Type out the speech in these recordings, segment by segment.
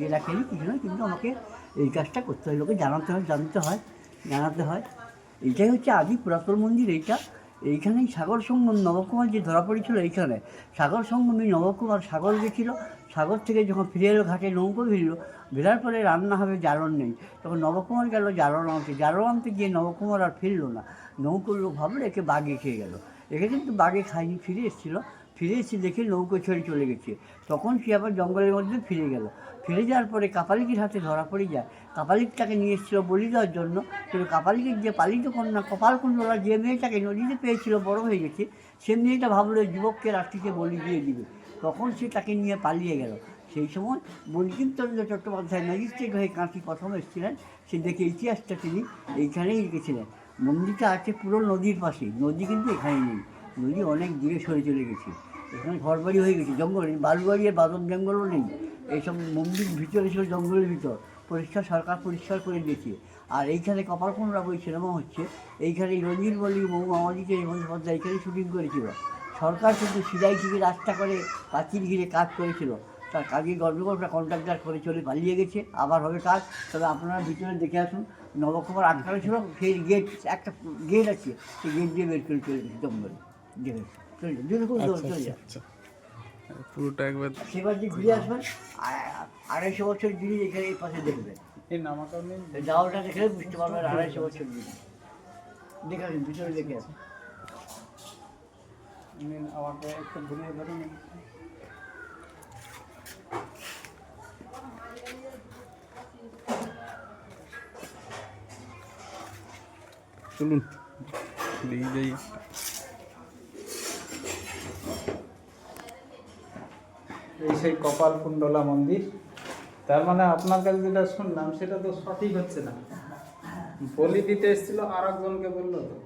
যে রাখেনি, কিছু নয়, কিন্তু আমাকে এই কাজটা করতে হয়, লোকে জানাতে হয়, জানতে হয়, জানাতে হয়। এইটাই হচ্ছে আদি পুরাতন মন্দির, এইটা এইখানেই সাগর সঙ্গম, নবকুমার যে ধরা পড়েছিল এইখানে, সাগর সঙ্গমে নবকুমার সাগর গেছিল, সাগর থেকে যখন ফিরে এলো, ঘাটে নৌকো ভিড়ল ভেরার পরে রান্না হবে জালন নেই। তখন নবকুমার গেল জালন আনতে জালন আনতে গিয়ে নবকুমার আর ফিরলো না। নৌকোর লোক ভাবলো একে বাঘে খেয়ে গেল। একে কিন্তু বাঘে খায়নি ফিরে এসেছিল। ফিরে এসে দেখে নৌকো ছেড়ে চলে গেছে। তখন সে আবার জঙ্গলের মধ্যে ফিরে গেল। ফিরে যাওয়ার পরে কাপালিকির হাতে ধরা পড়ে যায়। কাপালিক তাকে নিয়ে এসেছিল বলি দেওয়ার জন্য। কিন্তু কাপালিকের যে পালিত কন্যা কপালকুণ্ডলা যে মেয়েটাকে নদীতে পেয়েছিল, বড় হয়ে গেছে, সে মেয়েটা ভাবলো যুবককে রাত্রিকে বলি দিয়ে দিবে। তখন সে তাকে নিয়ে পালিয়ে গেল। সেই সময় বঙ্কিমচন্দ্র চট্টোপাধ্যায় ম্যাজিস্ট্রেট হয়ে কাঁচি প্রথম এসেছিলেন। সে দেখে ইতিহাসটা তিনি এইখানেই লিখেছিলেন মন্দিরটা আছে পুরো নদীর পাশে নদী কিন্তু এখানে নেই। নদী অনেক দূরে সরে চলে গেছে। এখানে ঘরবাড়ি হয়ে গেছে, জঙ্গল নেই বালুবাড়ি আর বাদন জঙ্গলও নেই। এইসব মন্দির ভিতরে ছিল, জঙ্গলের ভিতর। পরিষ্কার, সরকার পরিষ্কার করে দিয়েছে। আর এইখানে কপালকুণ্ডা বই সিনেমা হচ্ছে। এইখানে রঞ্জিত মল্লিক মৌ আমাদিকে এই বন্দ্যোপাধ্যায় এইখানে শুটিং করেছিল। সরকার কিন্তু সিলাই থেকে রাস্তা করে পাঁচিল ঘিরে কাজ করেছিল। তার কাজে গর্বকরটা কন্ট্রাক্টার করে চলে পালিয়ে গেছে। আবার হবে কাজ। তবে আপনারা ভিতরে দেখে আসুন, নবকুমার আটকানো ছিল। সেই গেট একটা গেট আছে। সেই গেট দিয়ে বের করে চলে গেছে জঙ্গলে। চলে যান আচ্ছা পুরোটা একবার সেবার যে ঘুরে আসবেন আড়াইশো বছর জিনিস এখানে এই পাশে দেখবেন। এই এই দেওয়ালটা দেখলে বুঝতে পারবেন আড়াইশো বছর জিনিস দেখে আসুন ভিতরে দেখে আসুন। আমাকে একটু ঘুরিয়ে ধরুন চলুন দেখি যাই। এই সেই কপালকুণ্ডলা মন্দির। তার মানে আপনার কাছে যেটা শুনলাম সেটা তো সঠিক হচ্ছে না। বলি দিতে এসেছিল আর একজনকে বলল তো।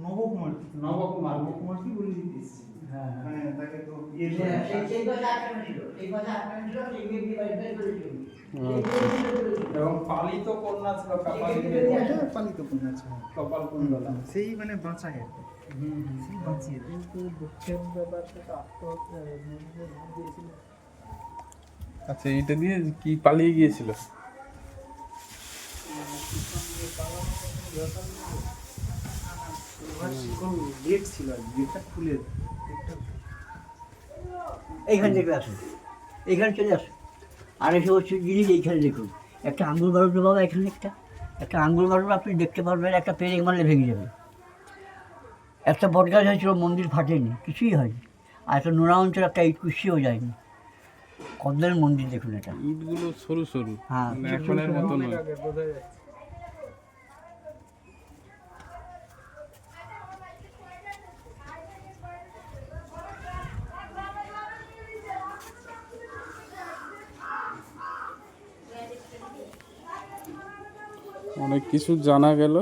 নবকুমার নবকুমার। নবকুমার কি বলে দিতে এসেছি। হ্যাঁ হ্যাঁ। হ্যাঁ তাকে তো ইয়ে সেই- আটকানো ছিল আটকানো ছিল সেই গেছে। গেছে। এবং পালিত কন্যা ছিল পালিত কন্যা আছে কপালকুণ্ডলা সেই মানে বাঁচায় আর আচ্ছা এইটা দিয়ে কি পালিয়ে গিয়েছিল? আসুন। এইখানে চলে আসুন। আড়াইশো বছর জিনিস এইখানে একটা আঙ্গুল বারুদ বাবা এখানে একটা। একটা আঙ্গুল বারুদ আপনি দেখতে পারবেন, একটা পেরেক মারলে ভেঙে যাবে। একটা বটগাছ হয়েছিল মন্দির ফাটেনি কিছুই হয়নি। আর একটা নোনা অঞ্চল একটা ইট কুশিও যায়নি। কদ্দের মন্দির দেখুন এটা? ইটগুলো সরু সরু। হ্যাঁ, মানে এখনের মতো নয় বোঝা যাচ্ছে অনেক কিছু জানা গেল।